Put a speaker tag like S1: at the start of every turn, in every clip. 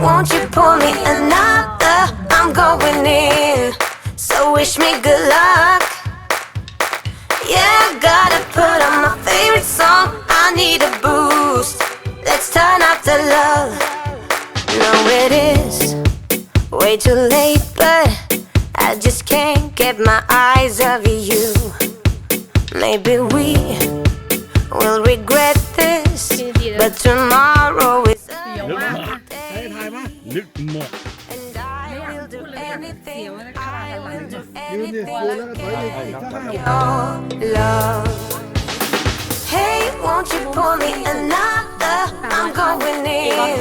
S1: Won't you pour me another? I'm going in. So wish me good luck. Yeah, I gotta put on my favorite song. I need a boost. Let's turn up the love. No, it is way too late, but I just can't get my eyes off you. Maybe we will regret this, but tomorrow is า
S2: ยมานึกหมด
S1: And I will do anything. I will do
S3: ยืนดิ
S1: anything.
S3: ยืนแล้วก็ถอยดิอีกข้าง
S1: your love. Hey, won't you pour me another? I'm going in.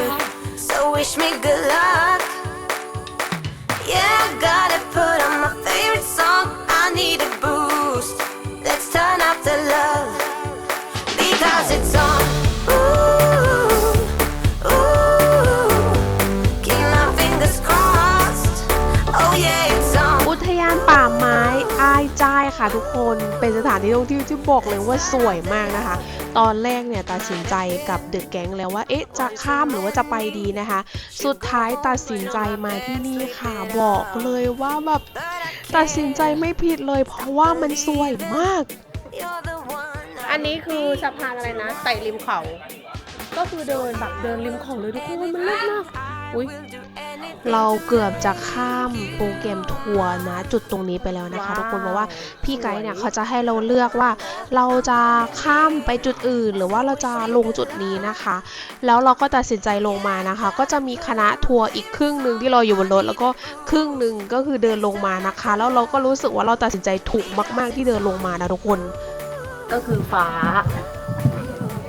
S1: So wish me good luck. Yeah, I gotta put on my favorite song. I need a boost. Let's turn up the love
S4: จ้ายค่ะทุกคนเป็นสถานที่ท่องเที่ยวที่บอกเลยว่าสวยมากนะคะ ตอนแรกเนี่ยตัดสินใจกับเดอะแก๊งแล้วว่าเอ๊ะจะข้ามหรือว่าจะไปดีนะคะ สุดท้ายตัดสินใจมาที่นี่ค่ะบอกเลยว่าแบบตัดสินใจไม่ผิดเลย เพราะว่ามันสวยมาก
S1: You're the one.
S4: อันนี้คือสะพานอะไรนะไต่ริมเขา ก็คือเดินแบบเดินริมเขาเลยทุกคนมันเลิศมาก อุ้ยเราเกือบจะข้ามโปรแกรมทัวร์นะ จุดตรงนี้ไปแล้วนะคะทุกคนเพราะว่าพี่ไกด์เนี่ยเขาจะให้เราเลือกว่า เราจะข้ามไปจุดอื่น หรือว่าเราจะลงจุดนี้นะคะ แล้วเราก็ตัดสินใจลงมานะคะ ก็จะมีคณะทัวร์อีกครึ่งหนึ่งที่เราอยู่บนรถแล้วก็ครึ่งหนึ่งก็คือเดินลงมานะคะ แล้วเราก็รู้สึกว่าเราตัดสินใจถูกมาก ๆ ที่เดินลงมานะทุกคน
S5: ก็คือฟ้า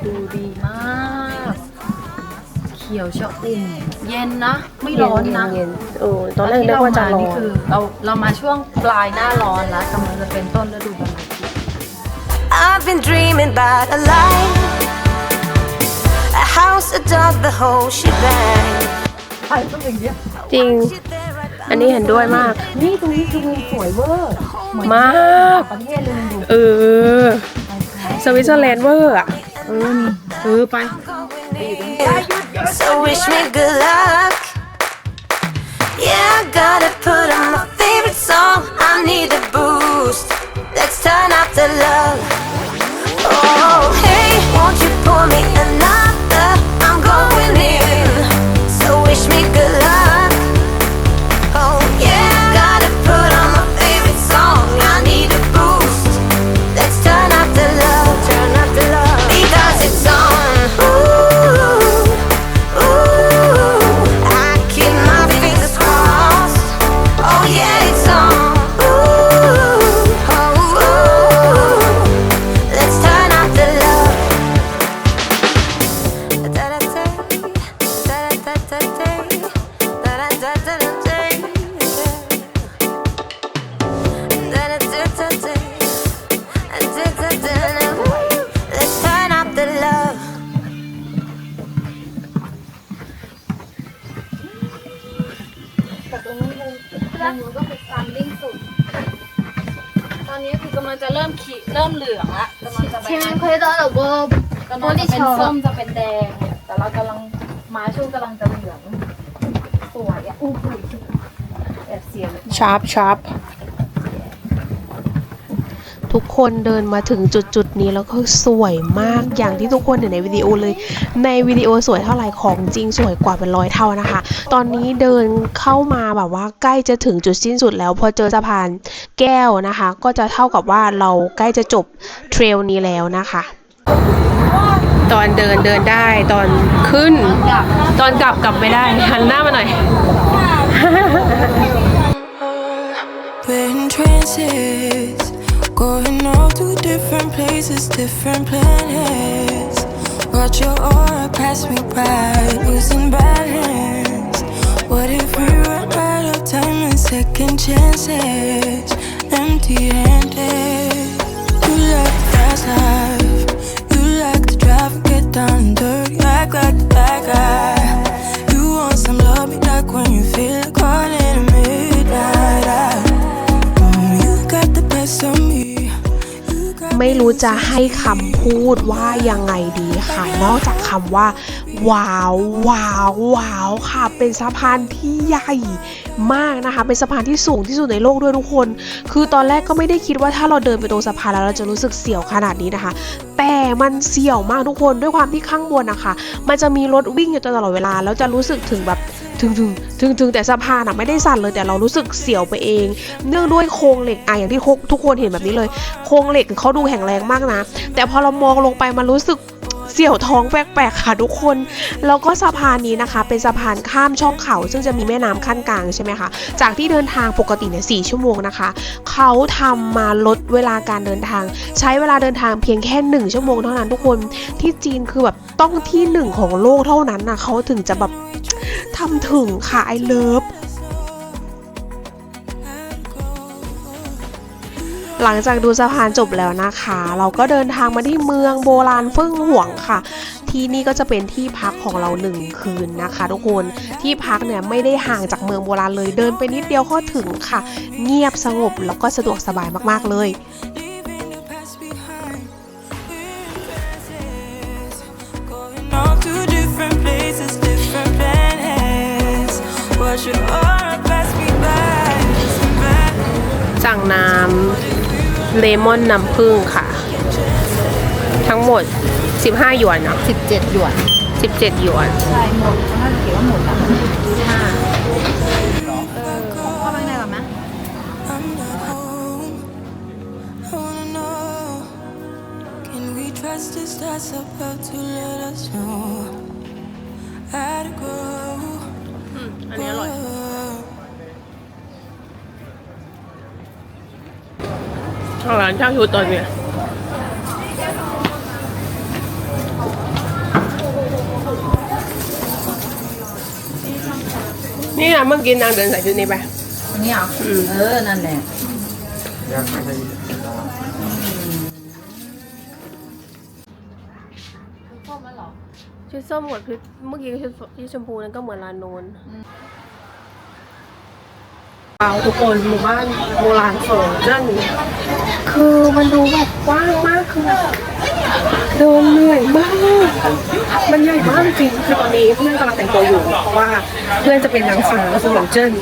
S5: ดูดีมาก เขียวชะอุ่มเย็นนะไม่ร้อนนะ
S4: เย็นๆเออตอนแรกนึกว่าจะร้อ
S5: นี่
S4: น
S5: คือเราเรามาช่วงปลายหน้าร้อนแล้วกำลังจะเป็นต้นฤดูใบไม้ผลิ
S1: I've ban dreaming about a life, a house, a dog, the whole shebang.
S5: ใช่ต้องอย่างเงี้ย
S4: จริง
S1: You there right by
S4: อันนี้เห็นด้วยมาก
S5: นี่ตรงนี้คือวิวสวยเวอร์เหมือน
S4: มาก
S5: ประเทศเลยดู
S4: เออ สวิตเซอร์แลนด์เวอร์อะ
S5: เออนี่
S4: เออไป
S1: going in. So wish me good luck. Yeah, I gotta put on my favorite song. I need a boost. Let's turn up the love. Oh, hey,
S5: กำลังจะเป็นส้มจะเป็นแดงเนี่ยแต่เรากำลังมาช่วงกำลังจะเหลืองสวยอะอู้หูแอบเสียง
S4: ชาร์ปชาร์ปทุกคนเดินมาถึงจุดจุดๆนี้แล้วก็สวยมากอย่างที่ทุกคนเห็นในวิดีโอเลย ในวิดีโอสวยเท่าไหร่ของจริงสวยกว่าเป็นร้อยเท่านะคะ ตอนนี้เดินเข้ามาแบบว่าใกล้จะถึงจุดสิ้นสุดแล้วพอเจอสะพานแก้วนะคะ ก็จะเท่ากับว่าเราใกล้จะจบเทรลนี้แล้วนะคะ ตอนเดินเดินได้ตอนขึ้น ตอนกลับกลับไม่ได้หันหน้ามาหน่อย
S6: We're in trances, going all to different places, different planets. Watch your aura pass me by, losing balance. What if we run out of time and second chances? Empty handed. You like the fast life,
S4: ไม่รู้จะให้คำพูดว่ายังไงดีค่ะ นอกจากคำว่า ว้าวว้าวว้าวค่ะ เป็นสะพานที่ใหญ่มากนะคะ เป็นสะพานที่สูงที่สุดในโลกด้วยทุกคน คือตอนแรกก็ไม่ได้คิดว่าถ้าเราเดินไปตรงสะพานแล้วเราจะรู้สึกเสียวขนาดนี้นะคะ แต่มันเสียวมากทุกคนด้วยความที่ข้างบนนะคะ มันจะมีรถวิ่งอยู่ตลอดเวลา แล้วจะรู้สึกถึงแบบถึงถึงถึงถึงแต่สะพานอะไม่ได้สั่นเลยแต่เรารู้สึกเสียวไปเอง เนื่องด้วยโครงเหล็กอะอย่างที่ทุกคนเห็นแบบนี้เลย โครงเหล็กเขาดูแข็งแรงมากนะ แต่พอเรามองลงไปมันรู้สึก เสี่ยวท้องแปลกๆค่ะทุกคน แล้วก็สะพานนี้นะคะ เป็นสะพานข้ามช่องเขา ซึ่งจะมีแม่น้ำขั้นกลางใช่ไหมคะจากที่เดินทางปกติเนี่ยสชั่วโมงนะคะเขาทำมาลดเวลาการเดินทาง ใช้เวลาเดินทางเพียงแค่หนึ่งชั่วโมงเท่านั้นทุกคนที่จีนคือแบบต้องที่หนึ่งของโลกเท่านั้นนะเขาถึงจะแบบทำถึงค่ะไอเลิฟ หลังจากดูสะพานจบแล้วนะคะ เราก็เดินทางมาที่เมืองโบราณเฟิ่งหวงค่ะ ที่นี่ก็จะเป็นที่พักของเราหนึ่งคืนนะคะ ทุกคนที่พักเนี่ยไม่ได้ห่างจากเมืองโบราณเลยเดินไปนิดเดียวก็ถึงค่ะ เงียบสงบแล้วก็สะดวกสบายมากๆเลย
S6: Leaving the past behind. Going off to different places, different planets. Watch your aura pass me by. Listen back.
S4: สั่งน้ำ เลมอนน้ำผึ้งค่ะ ทั้งหมด 15 หยวนเนาะ
S5: 17 หยวน
S4: 17 หยวน
S5: ใช่หมดเขาน่าจะเขียนว่าหมดแล้วห้าเออเข้าไปในก่อนไหม
S6: I'm not home. I wanna know. Can we trust this that's about to let us know? How to grow.
S4: อันนี้อร่อย ร้านช่างชุดตอนเนี้ยนี่นะเมื่อกี้นางเดินใส่ชุดนี้ไป
S5: อันนี้เหรอเออ นั่นแหละ
S4: ชุดส้มกับชุดเมื่อกี้ชุดที่ชมพูนั้นก็เหมือนร้านโน้นเอาทุกคนหมู่บ้านโบราณโซนนั่น คือมันดูแบบกว้างมากคือแบบเดินเหนื่อยมาก มันใหญ่มากจริงคือตอนนี้เพื่อนกำลังแต่งตัวอยู่เพราะว่าเพื่อนจะเป็นนางฟ้าคือหลงเจิ้น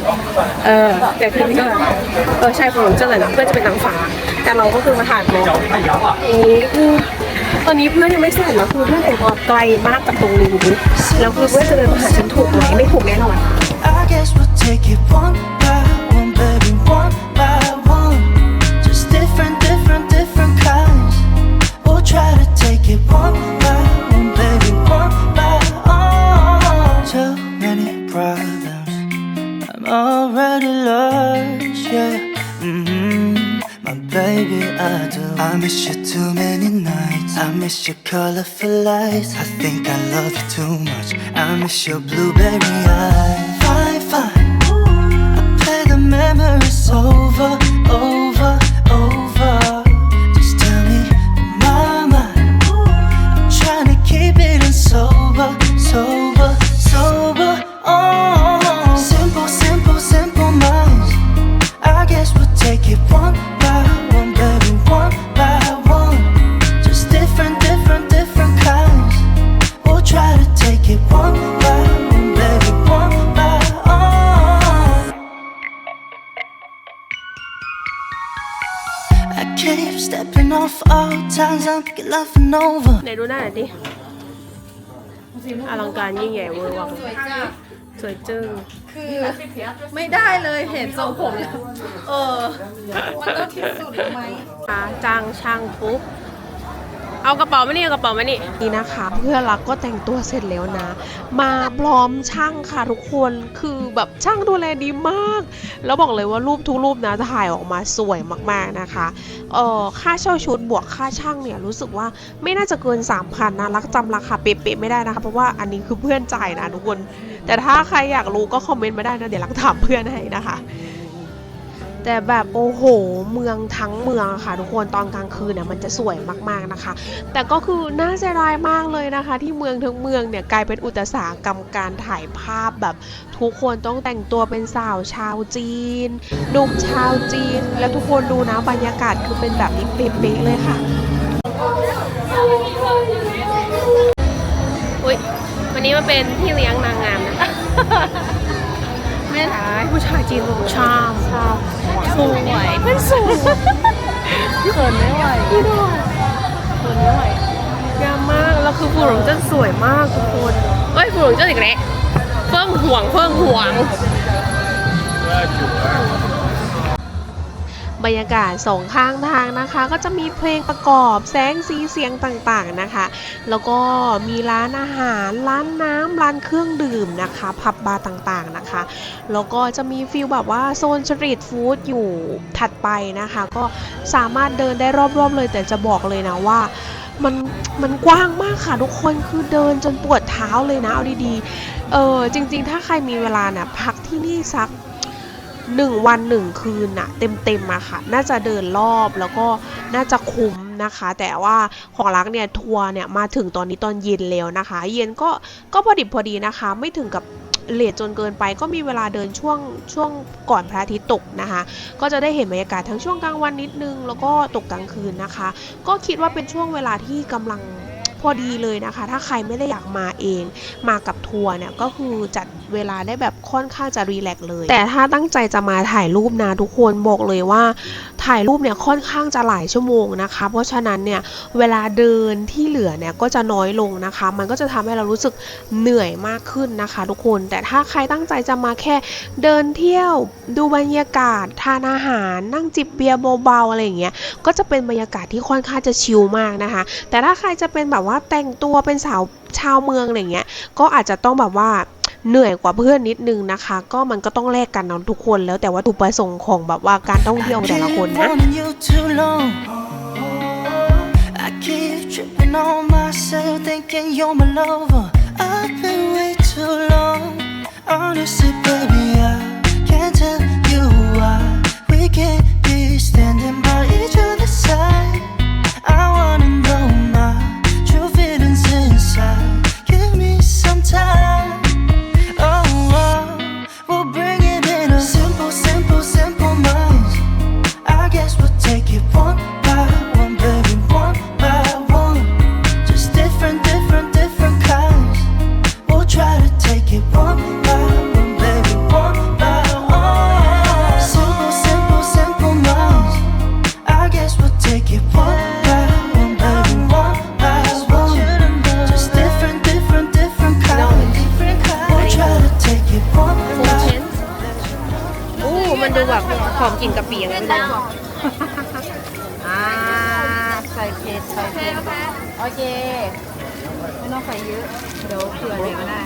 S4: เออแต่คือนี่ก็เออใช่หลงเจิ้นเลยนะเพื่อนจะเป็นนางฟ้าแต่เราก็คือมาถ่ายโมนี่คือตอนนี้เพื่อนยังไม่เสร็จนะคือเพื่อนแต่งตัวไกลมากจากตรงนี้แล้วคือเพื่อนจะเดินมาหาฉันถูกไหมไม่ถูกแน่นอน
S6: already lost, yeah. hmm My baby, I do. I miss you too many nights. I miss your colorful lights. I think I love you too much. I miss your blueberry eyes. Fine, fine. I play the memories over, over.
S4: ไหนดูหน้าหน่อยดิอลังการยิ่งใหญ่เวอร์วังสวยจึ้ง
S5: ไม่ได้เลยเห็นทรงผมแล้วเออ มันต้องที่สุดไหม
S4: จ้างช่างปุ๊บ เอากระเป๋ามานี่เอากระเป๋ามานี่นี่นะคะ เพื่อนรักก็แต่งตัวเสร็จแล้วนะ มาพร้อมช่างค่ะทุกคนคือแบบช่างดูแลดีมาก แล้วบอกเลยว่ารูปทุกรูปนะถ่ายออกมาสวยมากๆนะคะเอ่อค่าเช่าชุดบวกค่าช่างเนี่ยรู้สึกว่าไม่น่าจะเกิน 3,000นะรักจำราคาเป๊ะๆไม่ได้นะคะ เพราะว่าอันนี้คือเพื่อนจ่ายนะทุกคน แต่ถ้าใครอยากรู้ก็คอมเมนต์มาได้นะเดี๋ยวรักถามเพื่อนให้นะคะ แต่แบบโอ้โหเมืองทั้งเมืองอะค่ะทุกคนตอนกลางคืนเนี่ยมันจะสวยมากๆนะคะ แต่ก็คือน่าเสียดายมากเลยนะคะ ที่เมืองทั้งเมืองเนี่ยกลายเป็นอุตสาหกรรมการถ่ายภาพแบบทุกคนต้องแต่งตัวเป็นสาวชาวจีนหนุ่มชาวจีน แล้วทุกคนดูนะบรรยากาศคือเป็นแบบนี้เป๊ะๆเลยค่ะอุ้ยมันวันนี้มาเป็นพี่เลี้ยงนางงามนะคะ
S5: ไม่ถ่าย
S4: ผู้ชายจีนบอกชาม
S5: ชอบ สวยเพื่อนสวยเขินไม่ไหว
S4: พี่ด้วย
S5: เขินไม่ไหว
S4: งามมากแล้วคือผู้หลงเจิ้นสวยมากทุกคนเอ้ยผู้หลงเจิ้นอีกแล้วเพิ่งห่วงเพิ่งห่วง บรรยากาศสองข้างทางนะคะ ก็จะมีเพลงประกอบแสงสีเสียงต่างๆนะคะ แล้วก็มีร้านอาหารร้านน้ำร้านเครื่องดื่มนะคะผับบาร์ต่างๆนะคะ แล้วก็จะมีฟิลแบบว่าโซนสตรีทฟู้ดอยู่ถัดไปนะคะ ก็สามารถเดินได้รอบๆเลย แต่จะบอกเลยนะว่ามันมันกว้างมากค่ะทุกคนคือเดินจนปวดเท้าเลยนะเอาดีๆ เออจริงๆ ถ้าใครมีเวลาเนี่ยพักที่นี่สัก หนึ่งวันหนึ่งคืนน่ะเต็มๆอะค่ะ น่าจะเดินรอบแล้วก็น่าจะคุ้มนะคะ แต่ว่าของรักเนี่ยทัวร์เนี่ยมาถึงตอนนี้ตอนเย็นแล้วนะคะ เย็นก็ก็พอดิบพอดีนะคะ ไม่ถึงกับเลทจนเกินไปก็มีเวลาเดินช่วงช่วงก่อนพระอาทิตย์ตกนะคะ ก็จะได้เห็นบรรยากาศทั้งช่วงกลางวันนิดนึง แล้วก็ตกกลางคืนนะคะ ก็คิดว่าเป็นช่วงเวลาที่กำลัง พอดีเลยนะคะ ถ้าใครไม่ได้อยากมาเอง มากับทัวร์เนี่ยก็คือจัดเวลาได้แบบค่อนข้างจะรีแลกซ์เลย แต่ถ้าตั้งใจจะมาถ่ายรูปนะทุกคนบอกเลยว่าถ่ายรูปเนี่ยค่อนข้างจะหลายชั่วโมงนะคะ เพราะฉะนั้นเนี่ยเวลาเดินที่เหลือเนี่ยก็จะน้อยลงนะคะ มันก็จะทำให้เรารู้สึกเหนื่อยมากขึ้นนะคะ ทุกคน แต่ถ้าใครตั้งใจจะมาแค่เดินเที่ยวดูบรรยากาศทานอาหารนั่งจิบเบียร์เบาๆอะไรอย่างเงี้ย ก็จะเป็นบรรยากาศที่ค่อนข้างจะชิลมากนะคะ แต่ถ้าใครจะเป็นแบบว่าแต่งตัวเป็นสาวชาวเมืองอะไรเงี้ย ก็อาจจะต้องแบบว่า เหนื่อยกว่าเพื่อนนิดนึงนะคะ ก็มันก็ต้องแลกกันเนาะทุกคนแล้วแต่ว่าถูกประสงค์ของแบบว่าการท่องเที่ยวแต่ละคนนะ
S6: wanting you too long. I keep tripping on myself, thinking you're my lover. I've been way too long. Honestly, baby,
S4: กินกะปิอย่งนั้นได้หร
S5: ออ่าใส่เผ็ใส่เผ็โอเค ไม่ต้องใส่เยอะ เดี๋ยวเผื่อเด็ก็ได้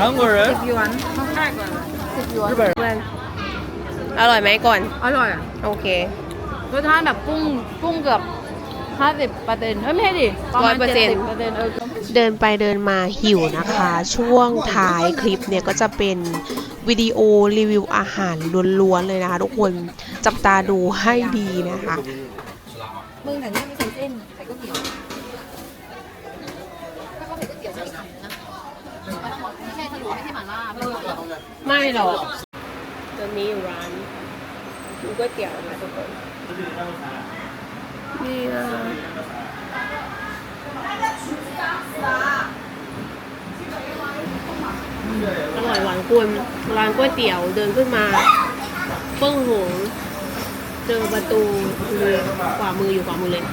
S2: Hungary
S5: สิบหยวนต้องแค่กว่าสิบหยวน
S4: เพื่อนอร่อยไหมก่อน
S5: อร่อย
S4: โอเค
S5: รสชาติแบบกุ้ง กุ้งเกือบ ห้าสิบเปอร์เซ็นต์เอ้ยไม่ใช่ดิประมาณ
S4: 100%
S5: เจ็ดสิบเปอร์เซ็นต์เออ
S4: เดินไปเดินมาหิวนะคะ ช่วงท้ายคลิปเนี่ยก็จะเป็นวิดีโอรีวิวอาหารล้วนๆเลยนะคะทุกคนจับตาดูให้ดีนะคะ
S5: มึงแต่นี่ไม่ใส่เส้นใส่ก๋วยเตี๋ยวถ้าเขาใส่ก๋วยเตี๋ยวจะไม่ขำนะไม่ใช่ทะลุไม่ใช่หม่าล่าไม่ใช่หม่าล่า
S4: ไม่หรอกตอนนี้อยู่ร้านมีก๋วยเตี๋ยวนะทุกคน นี่นะคะอร่อยหวานกวนร้านก๋วยเตี๋ยวเดินขึ้นมาเปิ้งหงเจอประตูเลยขวามืออยู่ขวามือเลย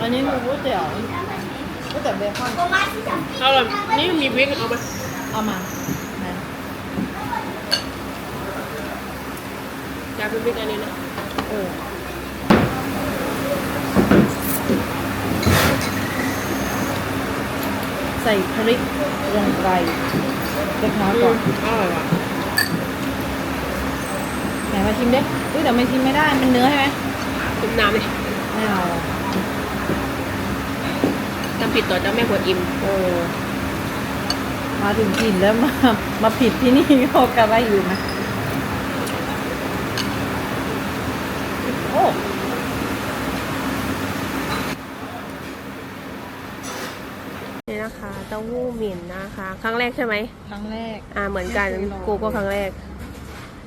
S5: อันนี้คือก๋วยเตี๋ยวก๋วยเตี๋ยวเบคอน
S4: เอาล่ะนี่มีพริกเอามา
S5: เอามาไหน
S4: อยาก เป็นพริกอันนี้นะ
S5: เออใส่พริกลงไปเล็กน้อยก่อน
S4: อร่อยว่ะ
S5: ไหนมาชิมดิอุ้ยแต่มันชิมไม่ได้ มันเนื้อใช่ไหม
S4: จุ่มน้ำเลย
S5: ไม่เอา
S4: ทำผิดต่อเจ้าแม่กวนอิม
S5: เออมาถึงถิ่นแล้วมา มาผิดที่นี่ก็กลับไปอยู่นะ
S4: นี่นะคะเต้าหู้หมิ่นนะคะ ครั้งแรกใช่ไหม
S5: ครั้งแรก
S4: อ่าเหมือนกันกูก็ครั้งแรก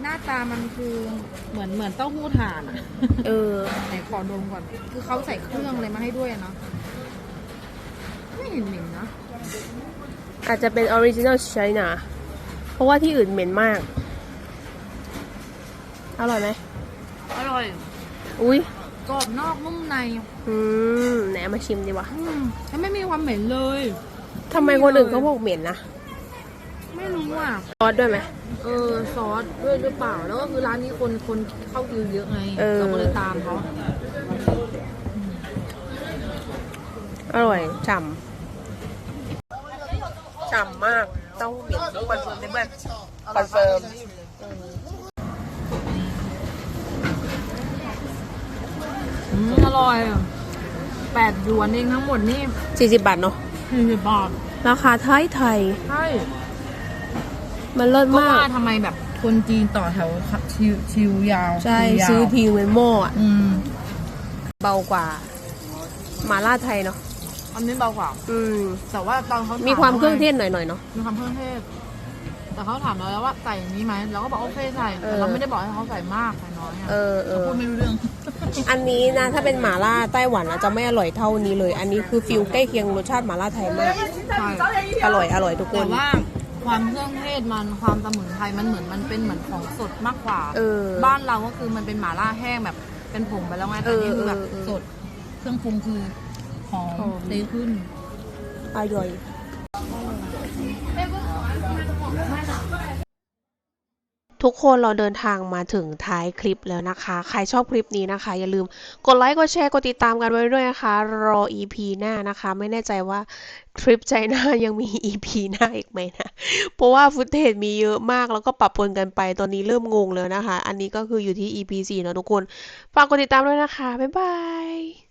S5: หน้าตามันคือเหมือนเหมือนเต้าหู้ถ่านอะ
S4: เออ
S5: ไหนขอดมก่อน คือเขาใส่เครื่องอะไรมาให้ด้วยอะเนาะเห็นเหม็นนะ
S4: อาจจะเป็นออริจิน l ลไชน่าเพราะว่าที่อื่นเหม็นมาก อร่อยไหม
S5: อร่อย
S4: อุ้ย
S5: กรอบนอกนุ่มใน
S4: อืมไหนเอามาชิมดีวะ
S5: อืมแล้วไม่มีความเหม็นเลย
S4: ทำไมคนอื่นเขาบอกเหม็นนะ
S5: ไม่รู้อะ
S4: ซอสด้วยไหม
S5: เออซอสด้วยหรือเปล่า แล้วก็คือร้านนี้คนคนเข้าคิวเยอะไง
S4: เออ
S5: เราก็เลยตามเขา
S4: อร่อยฉ่ำฉ่ำมากเต้าหู้เหม็นคอนเฟิร์มได้ไหมคอนเฟิร์ม
S5: อืมอร่อยแปดหยวนเองทั้งหมดนี่
S4: สี่สิบบาทเนาะ
S5: สี่สิบบาท
S4: ราคาไทยไทย
S5: ใช่
S4: มันเลิศ
S5: ก็
S4: มา
S5: ว่ากทำไมแบบคนจีนต่อแถวชิวชิวยาว
S4: ใช่
S5: คิวยาว
S4: ซื้อทีเวนโม่อะ
S5: อืม
S4: เบากว่าหมาล่าไทยเนาะ
S5: อันนี้เบากว่า
S4: อืม
S5: แต่ว่าตอนเขา
S4: มี
S5: มี
S4: ความเครื่องเทศหน่อยๆเนาะ
S5: มีความเครื่องเทศ แต่เขาถามเราแล้วว่าใส่อย่างนี้ไหมเราก็บอกโอเคใส่
S4: เอ
S5: แต่
S4: อ
S5: เราไม่ได้บอกให้เขาใส่มากใส่น้อยอะ
S4: เออเออ
S5: พูดไม่รู้เรื่อง
S4: อันนี้นะถ้าเป็นหมาล่าไต้หวันอะจะไม่อร่อยเท่านี้เลย อันนี้คือฟิลใกล้เคียงรสชาติหมาล่าไทยมาก
S5: ใช่
S4: อร่อยอร่อยทุกค
S5: แต่
S4: น
S5: ว่าความเครื่องเทศมันความสมุนไพรมันเหมือนมันเป็นเหมือนของสดมากกว่า
S4: เออ
S5: บ้านเราก็คือมันเป็นหม่าล่าแห้งแบบเป็นผงไปแล้วไงแต่อันนี่คือแบบ
S4: เออเออ
S5: สด เครื่องปรุงคือหอ
S4: หอ
S5: ม
S4: ม
S5: ดีขึ้น
S4: อร่อย ทุกคนเราเดินทางมาถึงท้ายคลิปแล้วนะคะ ใครชอบคลิปนี้นะคะ อย่าลืมกดไลค์กดแชร์กดติดตามกันไว้ด้วยนะคะ รอ EP หน้านะคะ ไม่แน่ใจว่าคลิปใจหน้ายังมี EP หน้าอีกไหมนะ เพราะว่าฟุตเทจมีเยอะมากแล้วก็ปรับปนกันไปตอนนี้เริ่มงงแล้วนะคะ อันนี้ก็คืออยู่ที่ EP 4เนอะทุกคน ฝากกดติดตามด้วยนะคะ บ๊ายบาย